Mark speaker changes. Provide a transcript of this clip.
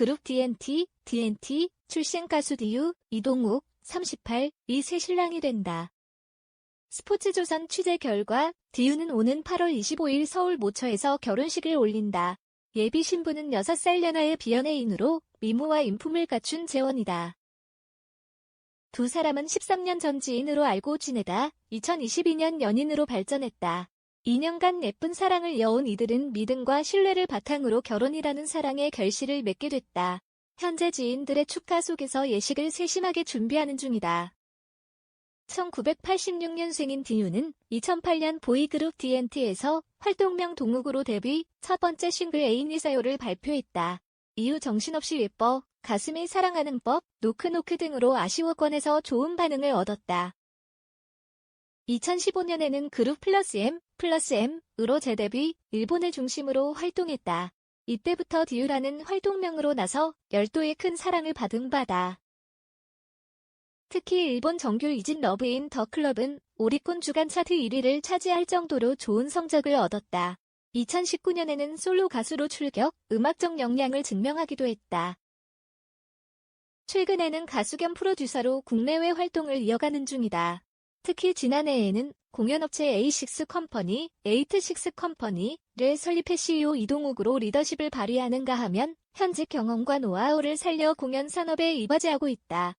Speaker 1: 그룹 DNT, DNT, 출신 가수 디유, 이동욱, 38, 이 새 신랑이 된다. 스포츠조선 취재 결과 디유는 오는 8월 25일 서울 모처에서 결혼식을 올린다. 예비 신부는 6살 연하의 비연예인으로 미모와 인품을 갖춘 재원이다. 두 사람은 13년 전 지인으로 알고 지내다 2022년 연인으로 발전했다. 2년간 예쁜 사랑을 이어온 이들은 믿음과 신뢰를 바탕으로 결혼이라는 사랑의 결실을 맺게 됐다. 현재 지인들의 축하 속에서 예식을 세심하게 준비하는 중이다. 1986년생인 디유는 2008년 보이그룹 DNT에서 활동명 동욱으로 데뷔 첫 번째 싱글 애인이사요를 발표했다. 이후 정신없이 예뻐, 가슴이 사랑하는 법, 노크노크 등으로 아쉬워권에서 좋은 반응을 얻었다. 2015년에는 그룹 플러스 M, 플러스 M으로 재데뷔, 일본을 중심으로 활동했다. 이때부터 디유라는 활동명으로 나서 열도의 큰 사랑을 받은 바다. 특히 일본 정규 이진 러브인 더 클럽은 오리콘 주간 차트 1위를 차지할 정도로 좋은 성적을 얻었다. 2019년에는 솔로 가수로 출격, 음악적 역량을 증명하기도 했다. 최근에는 가수 겸 프로듀서로 국내외 활동을 이어가는 중이다. 특히 지난해에는 공연업체 A6 컴퍼니, 에이트6 컴퍼니를 설립해 CEO 이동욱으로 리더십을 발휘하는가 하면 현직 경험과 노하우를 살려 공연 산업에 이바지하고 있다.